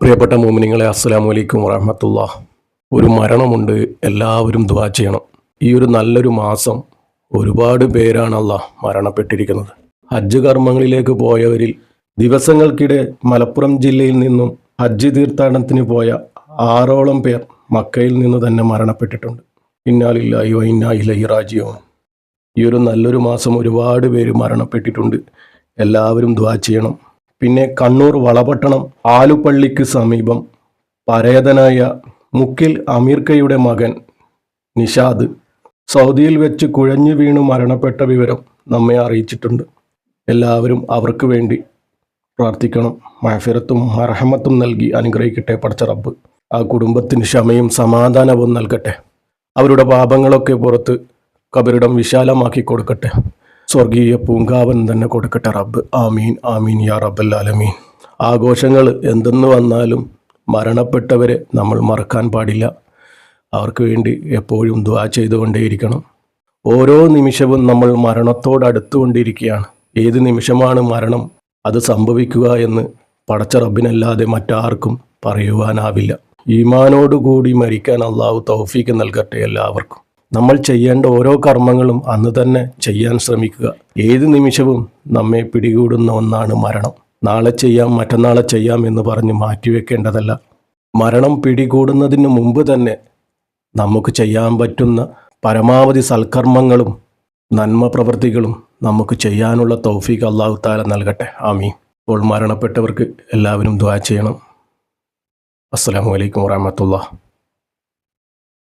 പ്രിയപ്പെട്ട മോമിനിങ്ങളെ അസ്സലാമു അലൈക്കും വറഹമത്തുള്ള ഒരു മരണമുണ്ട് എല്ലാവരും ദ്വാ ചെയ്യണം. ഈ ഒരു നല്ലൊരു മാസം ഒരുപാട് പേരാണല്ല മരണപ്പെട്ടിരിക്കുന്നത്. ഹജ്ജ് കർമ്മങ്ങളിലേക്ക് പോയവരിൽ ദിവസങ്ങൾക്കിടെ മലപ്പുറം ജില്ലയിൽ നിന്നും ഹജ്ജ് തീർത്ഥാടനത്തിന് പോയ ആറോളം പേർ മക്കയിൽ നിന്ന് തന്നെ മരണപ്പെട്ടിട്ടുണ്ട്. ഇന്നാലില്ലായോ ഇന്നായില്ല റാജിയോ ഈ ഒരു നല്ലൊരു മാസം ഒരുപാട് പേര് മരണപ്പെട്ടിട്ടുണ്ട്. എല്ലാവരും ദ്വാ ചെയ്യണം. പിന്നെ കണ്ണൂർ വളപട്ടണം ആലുപള്ളിക്ക് സമീപം പരേതനായ മുക്കിൽ അമീർക്കയുടെ മകൻ നിഷാദ്. സൗദിയിൽ വെച്ച് കുഴഞ്ഞു വീണു മരണപ്പെട്ട വിവരം നമ്മെ അറിയിച്ചിട്ടുണ്ട്. എല്ലാവരും അവർക്ക് വേണ്ടി പ്രാർത്ഥിക്കണം. മഹഫിറത്തും അർഹമത്തും നൽകി അനുഗ്രഹിക്കട്ടെ പടച്ച റബ്ബ്. ആ കുടുംബത്തിന് ക്ഷമയും സമാധാനവും നൽകട്ടെ. അവരുടെ പാപങ്ങളൊക്കെ പുറത്ത് കബരിടം വിശാലമാക്കി കൊടുക്കട്ടെ. സ്വർഗീയ പൂങ്കാവൻ തന്നെ കൊടുക്കട്ടെ റബ്ബ്. ആമീൻ ആമീൻ യാ റബ്ബൽ ആലമീൻ. ആഘോഷങ്ങൾ എന്തെന്ന് വന്നാലും മരണപ്പെട്ടവരെ നമ്മൾ മറക്കാൻ പാടില്ല. അവർക്ക് വേണ്ടി എപ്പോഴും ദ്വാ ചെയ്തുകൊണ്ടേയിരിക്കണം. ഓരോ നിമിഷവും നമ്മൾ മരണത്തോട് മരണത്തോടടുത്തുകൊണ്ടിരിക്കുകയാണ് ഏത് നിമിഷമാണ് മരണം? അത് സംഭവിക്കുക എന്ന് പടച്ച റബ്ബിനല്ലാതെ മറ്റാർക്കും പറയുവാനാവില്ല. ഈമാനോടുകൂടി മരിക്കാൻ അള്ളാഹു തൗഫീക്ക് നൽകട്ടെ എല്ലാവർക്കും. നമ്മൾ ചെയ്യേണ്ട ഓരോ കർമ്മങ്ങളും അന്ന് തന്നെ ചെയ്യാൻ ശ്രമിക്കുക. ഏത് നിമിഷവും നമ്മെ പിടികൂടുന്ന ഒന്നാണ് മരണം. നാളെ ചെയ്യാം മറ്റന്നാളെ ചെയ്യാം എന്ന് പറഞ്ഞ് മാറ്റിവെക്കേണ്ടതല്ല. മരണം പിടികൂടുന്നതിന് മുമ്പ് തന്നെ നമുക്ക് ചെയ്യാൻ പറ്റുന്ന പരമാവധി സൽക്കർമ്മങ്ങളും നന്മ പ്രവൃത്തികളും നമുക്ക് ചെയ്യാനുള്ള തൗഫീഖ് അള്ളാഹു താല നൽകട്ടെ. ആമീൻ. ഇപ്പോൾ മരണപ്പെട്ടവർക്ക് എല്ലാവരും ദ്വാ ചെയ്യണം. അസ്സാം വലൈക്കും വറഹമത്തുള്ള